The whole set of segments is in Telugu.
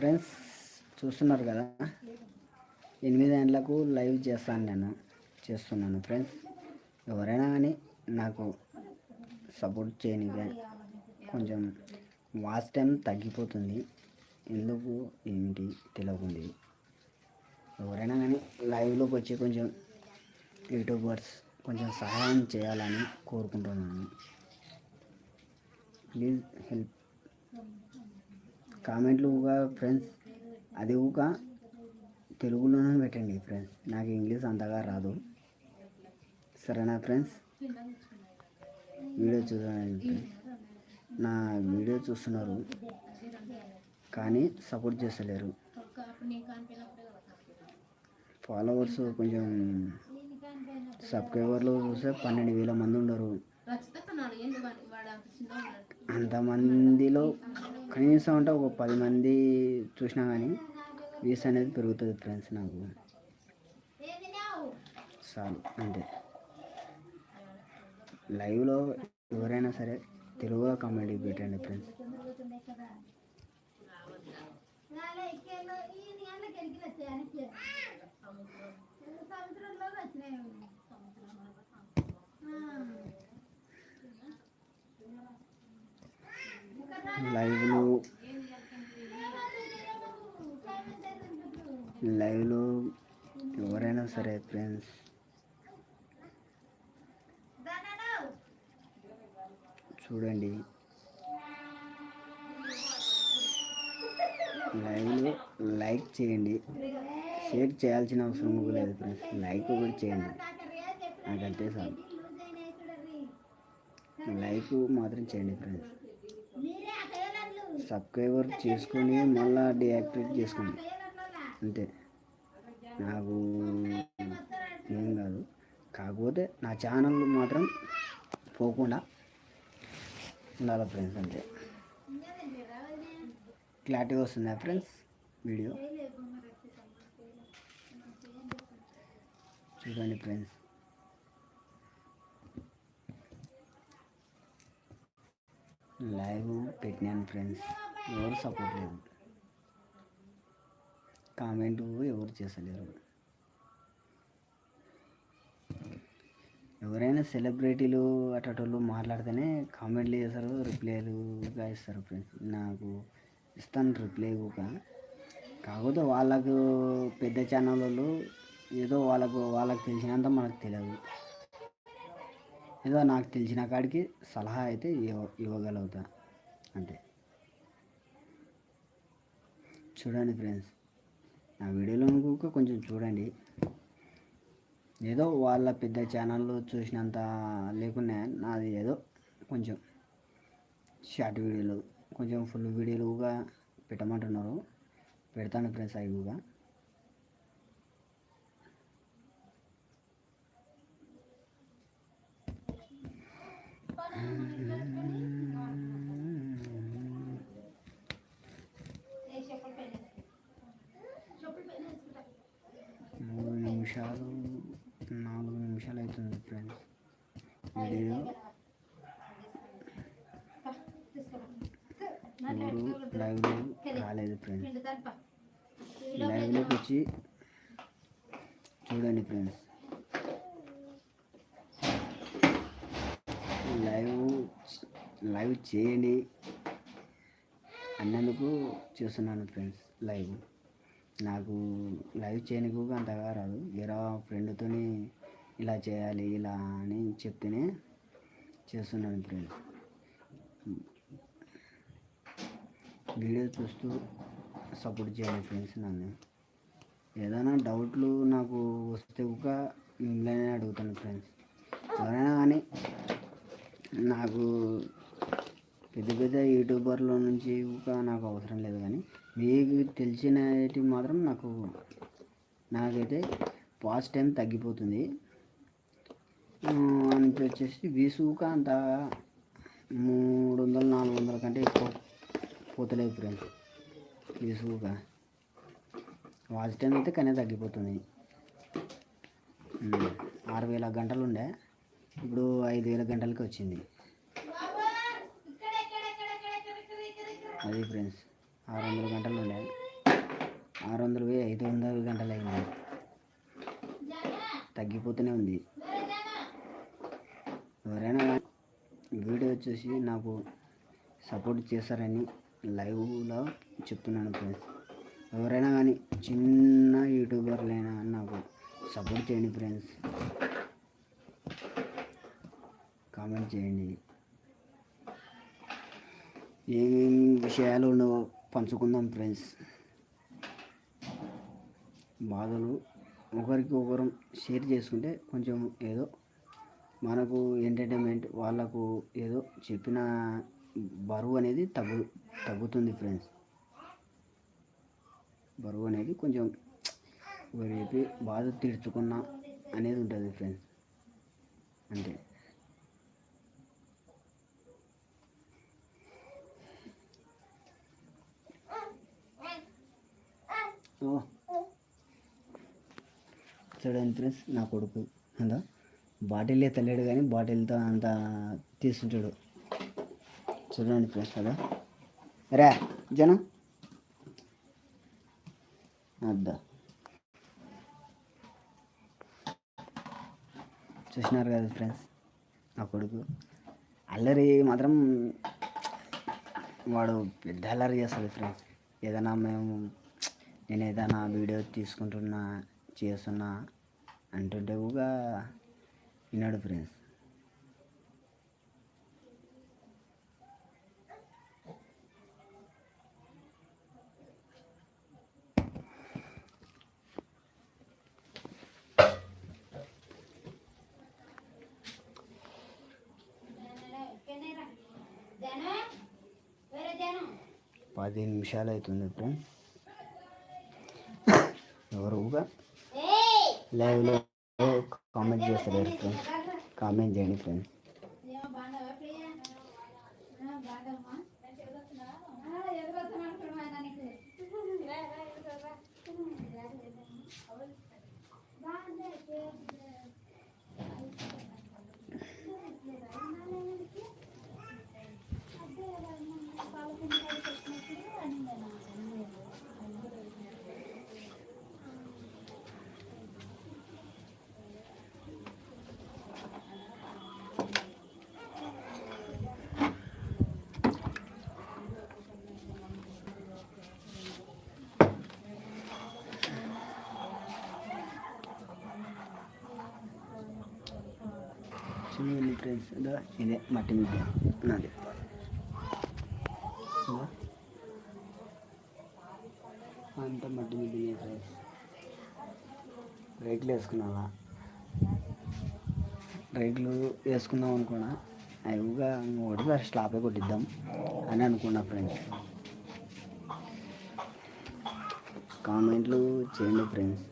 ఫ్రెండ్స్ చూస్తున్నారు కదా? ఎనిమిది గంటలకు లైవ్ చేస్తాను నేను చేస్తున్నాను ఫ్రెండ్స్. ఎవరైనా కానీ నాకు సపోర్ట్ చేయనిగా కొంచెం వాచ్ టైం తగ్గిపోతుంది. ఎందుకు ఏమిటి తెలియకుంది ఎవరైనా కానీ లైవ్లోకి వచ్చి కొంచెం యూట్యూబర్స్ కొంచెం సహాయం చేయాలని కోరుకుంటున్నాను. Please help. కామెంట్లు ఊగా ఫ్రెండ్స్. అది ఊక తెలుగులోనే పెట్టండి ఫ్రెండ్స్. నాకు ఇంగ్లీష్ అంతగా రాదు. సరేనా ఫ్రెండ్స్? వీడియో చూడండి నా వీడియో చూస్తున్నారు. కానీ సపోర్ట్ చేస్తలేరు. ఫాలోవర్స్ కొంచెం సబ్స్క్రైబర్లు చూస్తే పన్నెండు వేల మంది ఉండరు. అంతమందిలో కనీసం అంటే ఒక పది మంది చూసినా కానీ వ్యూస్ అనేది పెరుగుతుంది ఫ్రెండ్స్ నాకు. చాలు అంతే. లైవ్లో ఎవరైనా సరే తెలుగులో కామెడీ పెట్టండి ఫ్రెండ్స్ లైవ్లో లైవ్లో ఎవరైనా సరే ఫ్రెండ్స్. చూడండి. లైవ్లో లైక్ చేయండి. షేర్ చేయాల్సిన అవసరం కూడా లేదు ఫ్రెండ్స్. లైక్ కూడా చేయండి. నాకంతే సార్. లైక్ మాత్రం చేయండి ఫ్రెండ్స్. సబ్స్క్రైబర్ చేసుకొని మళ్ళీ డియాక్టివేట్ చేసుకోండి. అంతే. నాకు ఏం కాదు. కాకపోతే నా ఛానల్ మాత్రం పోకుండా ఉండాలి ఫ్రెండ్స్ అంతే. క్లారిటీ వస్తుందా ఫ్రెండ్స్ వీడియో? చూడండి ఫ్రెండ్స్ లైవ్ పెట్టినాను ఫ్రెండ్స్. ఎవరు సపోర్ట్ లేదు కామెంట్ ఎవరు చేసలేరు ఎవరైనా సెలబ్రిటీలు అటోళ్ళు మాట్లాడితేనే కామెంట్లు చేస్తారు రిప్లైలుగా ఇస్తారు ఫ్రెండ్స్. నాకు ఇస్తాను రిప్లై కూడా. కాకపోతే వాళ్ళకు పెద్ద ఛానల్ వాళ్ళు ఏదో వాళ్ళకు వాళ్ళకి తెలిసినంత మనకు తెలియదు. ఏదో నాకు తెలిసిన కాడికి సలహా అయితే ఇవ్వ ఇవ్వగలుగుతా. అంతే. చూడండి ఫ్రెండ్స్ నా వీడియోలో కూడా కొంచెం చూడండి. ఏదో వాళ్ళ పెద్ద ఛానల్లో చూసినంత లేకున్నా నాది ఏదో కొంచెం షార్ట్ వీడియోలు కొంచెం ఫుల్ వీడియోలుగా పెట్టమంటున్నారు. పెడతాను ఫ్రెండ్స్ అవి కూడా మూడు నిమిషాలు నాలుగు నిమిషాలు అవుతుంది ఫ్రెండ్స్ వీడియో ఎవరు లైవ్లో రాలేదు ఫ్రెండ్స్ లైవ్లోకి వచ్చి చూడండి ఫ్రెండ్స్ లైవ్ లైవ్ చేయండి అన్నందుకు చూస్తున్నాను ఫ్రెండ్స్ లైవ్ నాకు లైవ్ చేయడానికి కూడా అంతగా రాదు. ఏరా ఫ్రెండ్తో ఇలా చేయాలి ఇలా అని చెప్తేనే చేస్తున్నాను ఫ్రెండ్స్. వీడియో చూస్తూ సపోర్ట్ చేయండి ఫ్రెండ్స్ నన్ను. ఏదైనా డౌట్లు నాకు వస్తే కూడా మిమ్మల్ని అడుగుతాను ఫ్రెండ్స్. ఎవరైనా కానీ నాకు పెద్ద పెద్ద యూట్యూబర్ల నుంచి నాకు అవసరం లేదు కానీ మీకు తెలిసినవి మాత్రం నాకు నాకైతే పాస్ టైం తగ్గిపోతుంది. అని వచ్చేసి వీసుక అంత మూడు వందలు నాలుగు వందల కంటే ఎక్కువ పోతలేదు ఫ్రెండ్స్. వీసుక. వాచ్ టైం అయితే కానీ తగ్గిపోతుంది. ఆరు వేల గంటలు ఉండే. ఇప్పుడు ఐదు వేల గంటలకి వచ్చింది. అది ఫ్రెండ్స్ ఆరు వందల గంటలు ఉండే ఆరు వందలు పోయి ఐదు వందల గంటలు అయింది తగ్గిపోతూనే ఉంది. ఎవరైనా వీడియో చూసి నాకు సపోర్ట్ చేస్తారని లైవ్లో చెప్తున్నాను ఫ్రెండ్స్. ఎవరైనా కానీ చిన్న యూట్యూబర్లైనా నాకు సపోర్ట్ చేయండి ఫ్రెండ్స్. కామెంట్ చేయండి. ఏమేం విషయాలు పంచుకుందాం ఫ్రెండ్స్. బాధలు ఒకరికి ఒకరం షేర్ చేసుకుంటే కొంచెం ఏదో మనకు ఎంటర్టైన్మెంట్ వాళ్ళకు ఏదో చెప్పిన బరువు అనేది తగ్గు తగ్గుతుంది ఫ్రెండ్స్. బరువు అనేది కొంచెం ఒకరు చెప్పి బాధ తీర్చుకున్నా అనేది ఉంటుంది ఫ్రెండ్స్. అంతే. ఓ చూడండి ఫ్రెండ్స్ నా కొడుకు. అందా? బాటిల్ తల్లేడు కానీ బాటిల్తో అంత తీసుకుంటాడు చూడండి ఫ్రెండ్స్ కదా? రా జనం. అద్దా. చూసినారు కదా ఫ్రెండ్స్ నా కొడుకు. అల్లరి మాత్రం వాడు పెద్ద అల్లరి చేస్తుంది ఫ్రెండ్స్ ఏదైనా మేము నేను ఏదైనా వీడియో తీసుకుంటున్నా చేస్తున్నా అంటుంటే కూడా విన్నాడు ఫ్రెండ్స్. పది నిమిషాలు అవుతుంది ఫ్రెండ్స్. ఎవరు? ఊగా? లైవ్లో కామెంట్ చేస్తలేరు ఫ్రెండ్స్ కామెంట్ చేయండి ఫ్రెండ్స్ చూడండి ఫ్రెండ్స్ ఇదో ఇదే మట్టి మిద్ద నాది. అంతా మట్టి మిద్దినే ఫ్రెండ్స్ రైట్లు వేసుకున్నావా? రైట్లు వేసుకుందాం అనుకున్నా. అయిగా ఒకటిసారి స్లాపే కొట్టిద్దాం అని అనుకున్నా ఫ్రెండ్స్ కామెంట్లు చేయండి ఫ్రెండ్స్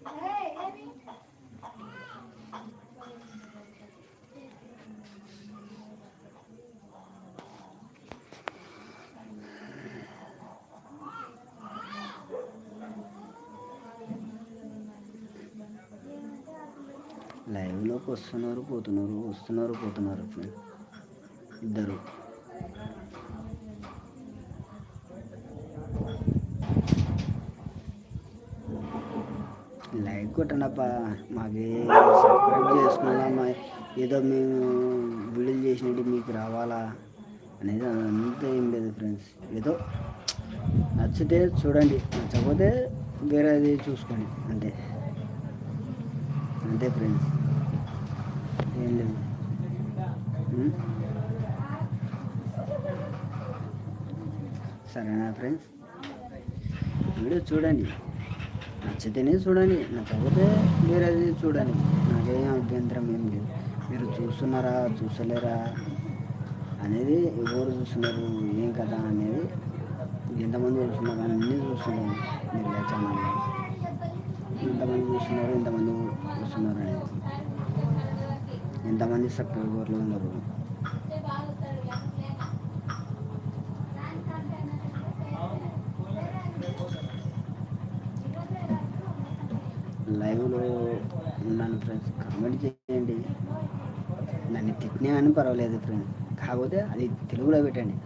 లైవ్లోకి వస్తున్నారు పోతున్నారు వస్తున్నారు పోతున్నారు. ఇద్దరు. లైక్ కొట్టండప్ప మాకు సబ్స్క్రైబ్ చేసుకున్నామా ఏదో మేము వీడియోలు చేసినట్టు మీకు రావాలా అనేది అంత ఏం లేదు ఫ్రెండ్స్ ఏదో నచ్చితే చూడండి నచ్చకపోతే వేరేది చూసుకోండి అంతే. అంతే ఫ్రెండ్స్ ఏం లేదు ఉం? సరేనా ఫ్రెండ్స్? వీడియో చూడండి. నచ్చితేనే చూడండి నచ్చకపోతే వేరేది చూడండి. నాకేం అభ్యంతరం ఏం లేదు. మీరు చూస్తున్నారా చూసలేరా అనేది ఎవరు చూస్తున్నారు ఏం కదా అనేది ఎంతమంది చూస్తున్నారు అన్నీ చూస్తున్నాను మీరు ఛానల్లో. ఎంతమంది చూస్తున్నారు ఎంతమంది చూస్తున్నారు అనేది. ఎంతమంది సబ్స్క్రైబర్లు ఉన్నారు లైవ్లో ఉన్నాను ఫ్రెండ్స్ కామెంట్ చేయండి. నన్ను తిట్టినా కానీ పర్వాలేదు ఫ్రెండ్ కాకపోతే అది తెలుగులో పెట్టండి.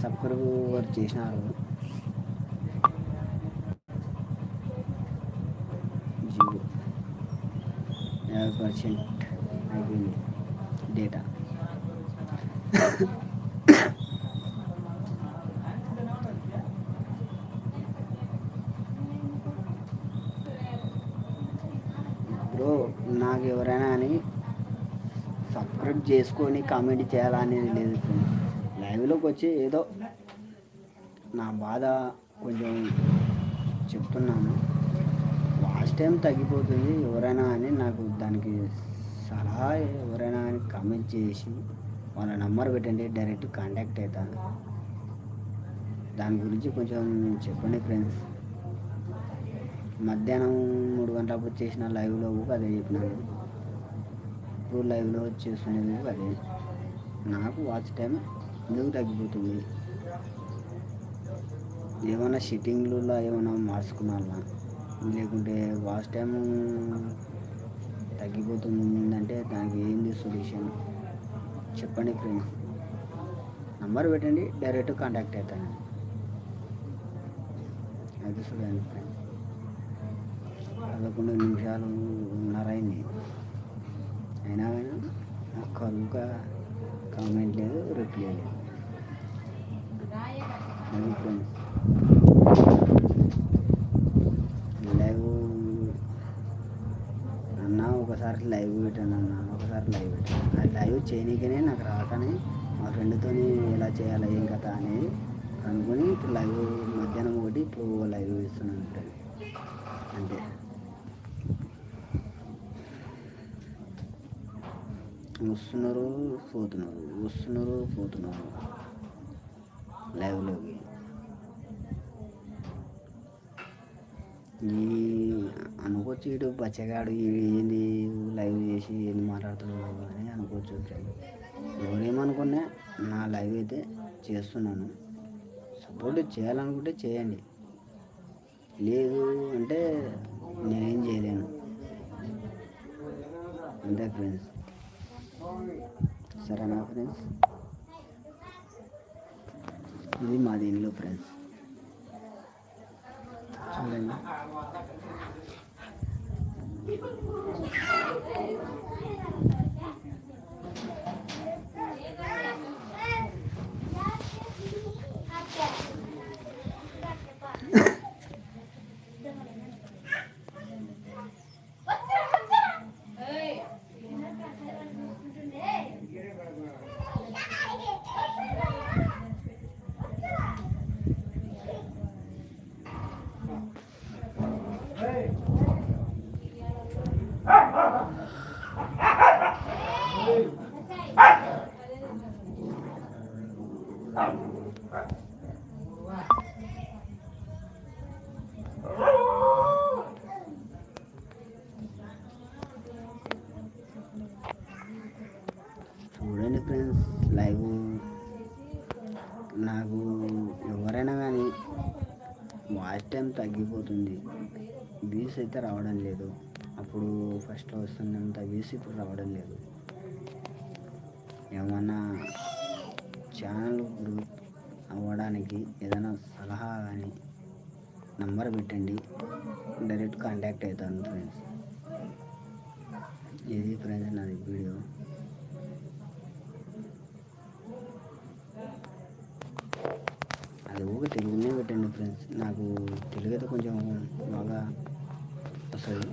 సబ్స్క్రైబర్ చేసినారు? జీరో యాభై పర్సెంట్ అయిపోయింది. డేటా బ్రో నాకు ఎవరైనా అని చేసుకొని కామెంట్ చేయాలనేది లేదు లైవ్లోకి వచ్చి ఏదో నా బాధ కొంచెం చెప్తున్నాను. లాస్ట్ టైం తగ్గిపోతుంది ఎవరైనా అని నాకు దానికి సలహా ఎవరైనా అని కామెంట్ చేసి వాళ్ళ నంబర్ పెట్టండి డైరెక్ట్ కాంటాక్ట్ అవుతాను దాని గురించి కొంచెం చెప్పండి ఫ్రెండ్స్ మధ్యాహ్నం మూడు గంటలప్పుడు చేసిన లైవ్లో కదా చెప్పినాను. ఇప్పుడు లైవ్లో చేస్తున్నది అదే. నాకు వాచ్ టైం ఎందుకు తగ్గిపోతుంది? ఏమైనా సిట్టింగ్లలో ఏమైనా మార్చుకున్నా లేకుంటే వాచ్ టైం తగ్గిపోతుందంటే దానికి ఏంది సొల్యూషన్ చెప్పండి ఫ్రెండ్స్ నంబర్ పెట్టండి డైరెక్ట్ కాంటాక్ట్ అవుతాను అది చూడండి ఫ్రెండ్స్ పదకొండు నిమిషాలు ఒక్క కామెంట్ లేదు రిప్లై లేదు. అది ఫ్రెండ్స్ లైవ్ అన్నా ఒకసారి లైవ్ పెట్టాను అన్న ఒకసారి లైవ్ పెట్టాను. ఆ లైవ్ చేయనీకనే నాకు రాకనే మా ఫ్రెండ్తో ఎలా చేయాలి ఏం కథ అనేది అనుకుని ఇప్పుడు లైవ్ మధ్యాహ్నం ఒకటి ఇప్పుడు లైవ్ ఇస్తున్నాను ఫ్రెండ్ అంతే. వస్తున్నారు పోతున్నారు వస్తున్నారు పోతున్నారు. లైవ్లోకి. ఈ అనుకోవచ్చు ఇటు బచ్చగాడు ఏంది లైవ్ చేసి ఏంది మాట్లాడుతున్నాడు అని అనుకోవచ్చు ఫ్రెండ్ ఎవరేమనుకున్నా నా లైవ్ అయితే చేస్తున్నాను. సపోర్ట్ చేయాలనుకుంటే చేయండి. లేదు అంటే నేనేం చేయలేను. అంతే ఫ్రెండ్స్. సరేనా ఫ్రెండ్స్? ఇది మాది ఇల్లు ఫ్రెండ్స్. చూడండి. చూడండి ఫ్రెండ్స్ లైవ్ నాకు ఎవరైనా కానీ వాచ్ టైం తగ్గిపోతుంది. వ్యూస్ అయితే రావడం లేదు. అప్పుడు ఫస్ట్ వస్తున్నంత వ్యూస్ ఇప్పుడు రావడం లేదు. ఏమన్నా ఛానల్ గ్రోత్ అవ్వడానికి ఏదైనా సలహా కానీ నంబర్ పెట్టండి. డైరెక్ట్ కాంటాక్ట్ అవుతాను ఫ్రెండ్స్. ఇది ఫ్రెండ్స్ నాది వీడియో? అది ఊక తెలుగునే పెట్టండి ఫ్రెండ్స్. నాకు తెలుగు అయితే కొంచెం బాగా వస్తుంది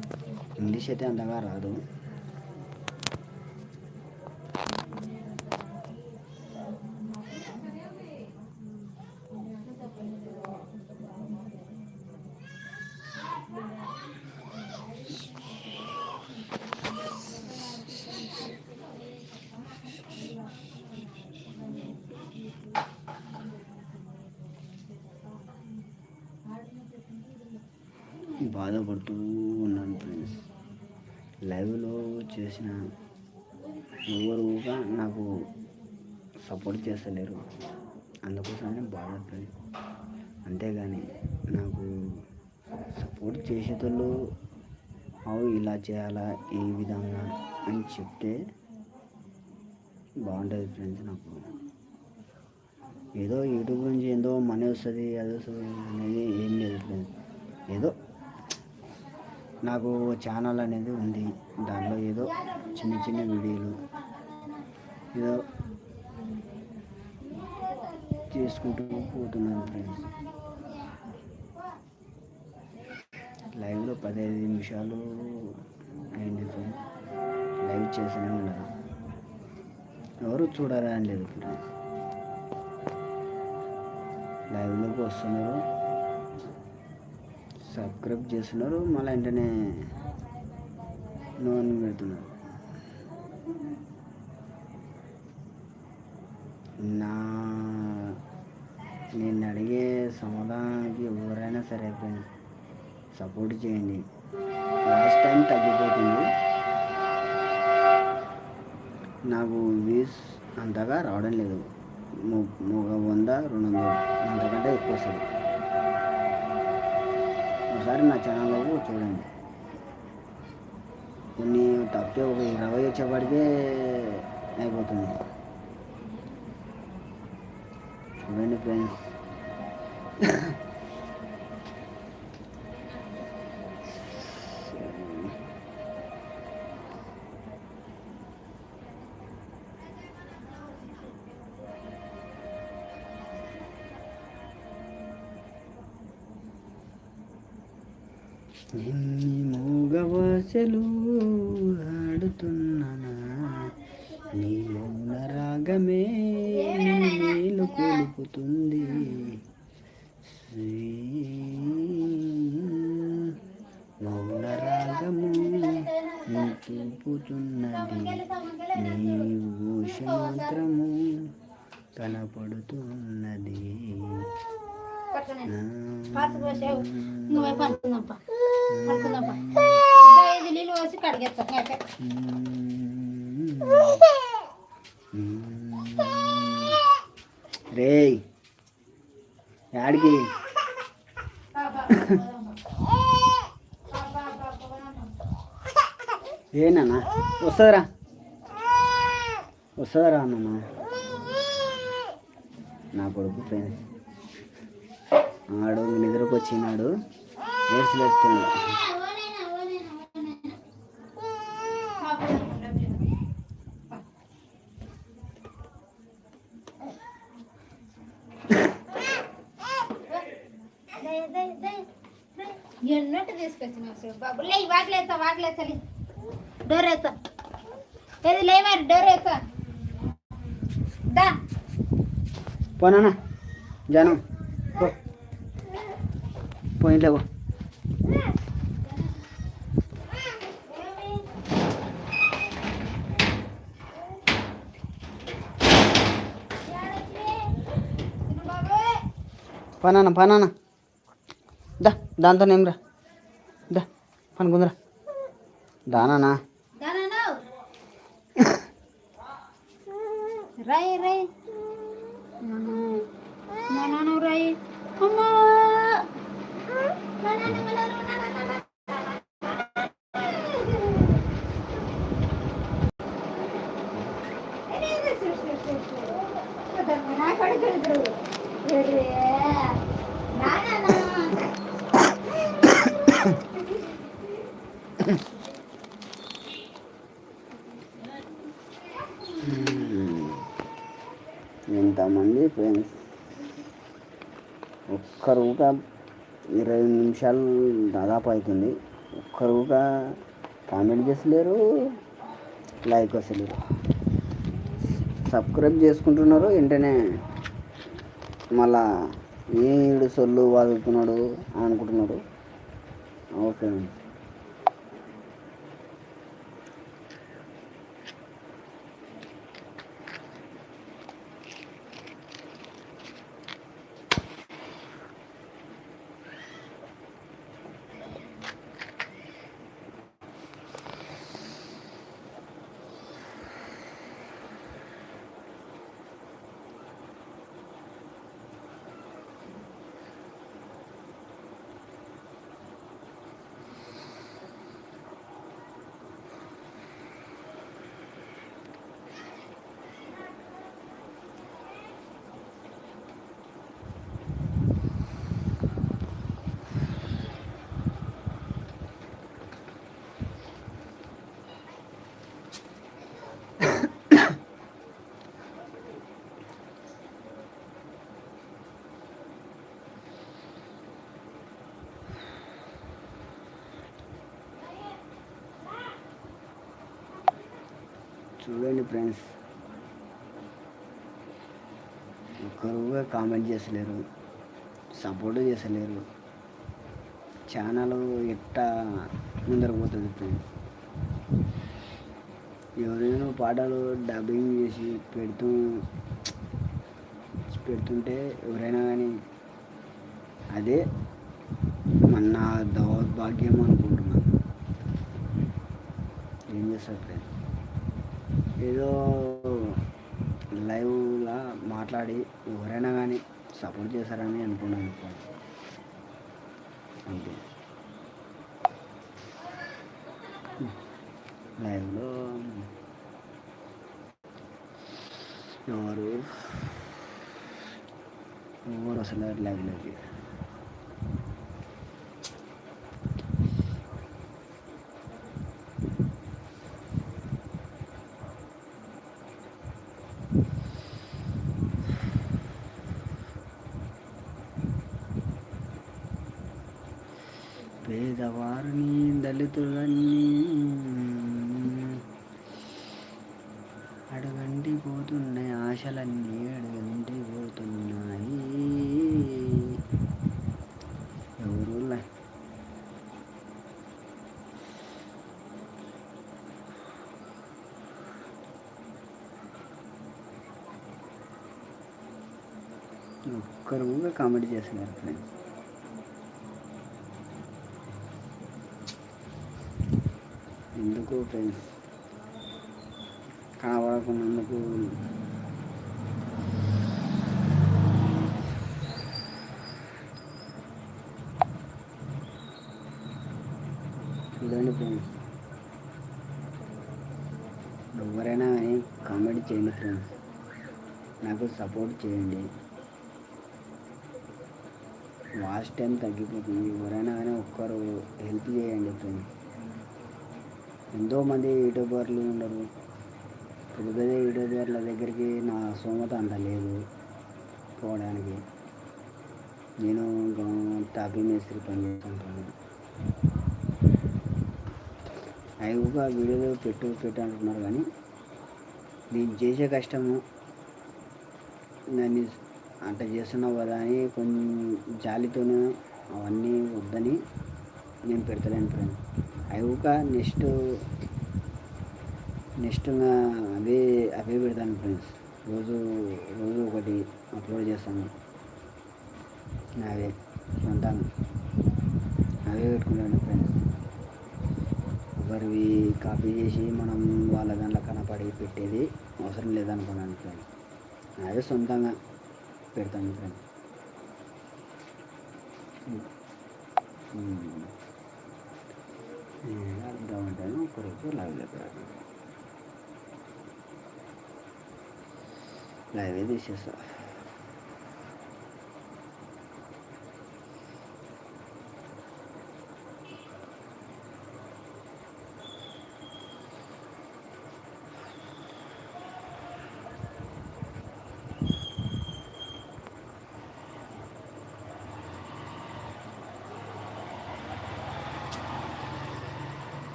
ఇంగ్లీష్ అయితే అంతగా రాదు. బాధపడుతూ ఉన్నాను ఫ్రెండ్స్ లైవ్లో చేసిన ఎవరుగా నాకు సపోర్ట్ చేస్తలేరు. అందుకోసమే బాధపడి అంతేగాని నాకు సపోర్ట్ చేసేటోళ్ళు అవు ఇలా చేయాలా ఏ విధంగా అని చెప్తే బాగుంటుంది ఫ్రెండ్స్ నాకు. ఏదో యూట్యూబ్ నుంచి ఏందో మనీ వస్తుంది అది వస్తుంది అనేది ఏం లేదు ఫ్రెండ్స్ ఏదో నాకు ఛానల్ అనేది ఉంది. దానిలో ఏదో చిన్న చిన్న వీడియోలు ఏదో చేసుకుంటూ పోతున్నాను ఫ్రెండ్స్ లైవ్లో పదహైదు నిమిషాలు అయింది ఫ్రెండ్స్ లైవ్ చేస్తూనే ఉన్నారు ఎవరు చూడాలని లేదు ఫ్రెండ్స్ లైవ్లోకి వస్తున్నారు. సబ్స్క్రైబ్ చేస్తున్నారు మళ్ళీ వెంటనే నోన్ పెడుతున్నారు. నా నేను అడిగే సమాధానానికి ఎవరైనా సరే ఫ్రెండ్స్ సపోర్ట్ చేయండి. లాస్ట్ టైం తగ్గిపోతుంది. నాకు వ్యూస్ అంతగా రావడం లేదు. ఒక వంద రెండు వందలు అంతకంటే ఎక్కువ వస్తుంది ఒకసారి నా ఛానల్లో చూడండి. కొన్ని తప్పితే ఒక ఇరవై వచ్చేప్పటికే అయిపోతుంది. చూడండి ఫ్రెండ్స్. మూగవాసలు ఆడుతున్నా నీలోన రాగమే నీళ్ళు కొలుపుతుంది. మౌన రాగము నీ చూపుతున్నది. నీ ఊష మాత్రము కనపడుతున్నది నువ్వే పడుకుందాంపా పడుకుందాంపా ఐదు నీళ్ళు పోసి అయితే రే యాడికి? ఏనా వస్తుందిరా వస్తుందిరా అన్న నా కొడుకు ఫ్రెండ్స్. ఆడు నిద్రకు వచ్చినాడు ఏడ్చలేస్తున్నాడు పోనా జానం. పో. పోయింట్లే పో. పనానా పనానా దా దాంతో ఏం దా పనుకుందిరా దానా రై రై రై నాన్న రై అమ్మా మంది ఫ్రెండ్స్ ఒక్క రూట ఇరవై నిమిషాలు దాదాపు అవుతుంది. ఒక్క రూట కామెంట్ చేసలేరు లైక్ వస్తలేరు. సబ్స్క్రైబ్ చేసుకుంటున్నారు వెంటనే మళ్ళా ఏడు సొల్లు వాదుతున్నాడు అనుకుంటున్నాడు. ఓకే చూడండి ఫ్రెండ్స్. ఒక్కరుగా కామెంట్ చేసలేరు సపోర్ట్ చేసలేరు ఛానల్ ఎట్టా ముందర పోతుంది ఫ్రెండ్స్. ఎవరైనా పాటలు డబ్బింగ్ చేసి పెడుతూ పెడుతుంటే ఎవరైనా కానీ అదే మన దౌర్భాగ్యం అనుకుంటున్నాను ఏం చేస్తారు ఫ్రెండ్స్? ఏదో లైవ్లా మాట్లాడి ఎవరైనా కానీ సపోర్ట్ చేశారని అనుకున్నాను. అంతే. లైవ్లో ఎవరు? ఎవరు అసలు లైవ్లోకి? ఒక్కరు కామెడీ చేస్తున్నారు ఫ్రెండ్స్ ఎందుకు ఫ్రెండ్స్ కావాలకున్నందుకు చూడండి ఫ్రెండ్స్ ఎవరైనా కానీ కామెడీ చేయండి ఫ్రెండ్స్ నాకు సపోర్ట్ చేయండి. వాచ్ టైం తగ్గిపోతుంది. ఎవరైనా కానీ ఒక్కరు హెల్ప్ చేయండి ఫ్రెండ్స్ ఎంతోమంది యూట్యూబర్లు ఉండరు పెద్ద పెద్ద యూట్యూబర్ల దగ్గరికి నా సోమత అంత లేదు పోవడానికి. నేను టాపీ మేస్త్రి పని చేస్తుంటాను. అయిగా వీడియోలు పెట్టు పెట్టు అంటున్నారు కానీ నేను చేసే కష్టము దాన్ని అంట చేస్తున్నావు కదా అని కొంచెం జాలితోనే అవన్నీ వద్దని నేను పెడతలేను ఫ్రెండ్స్ అయిగా నెక్స్ట్ నెక్స్ట్ అదే అవే అవే పెడతాను ఫ్రెండ్స్ రోజు రోజు ఒకటి అప్లోడ్ చేస్తాను. అవే సొంతంగా. అవే పెట్టుకున్నాను ఫ్రెండ్స్ ఒకరివి కాపీ చేసి మనం వాళ్ళ దాంట్లో కనపడి పెట్టేది అవసరం లేదనుకున్నాను ఫ్రెండ్స్ అదే సొంతంగా. పెడతాను ఫ్రెండ్స్ అర్థం ఉంటాను ఒకరోజు లైవ్ చెప్పాను లైవ్ తీసేస్తా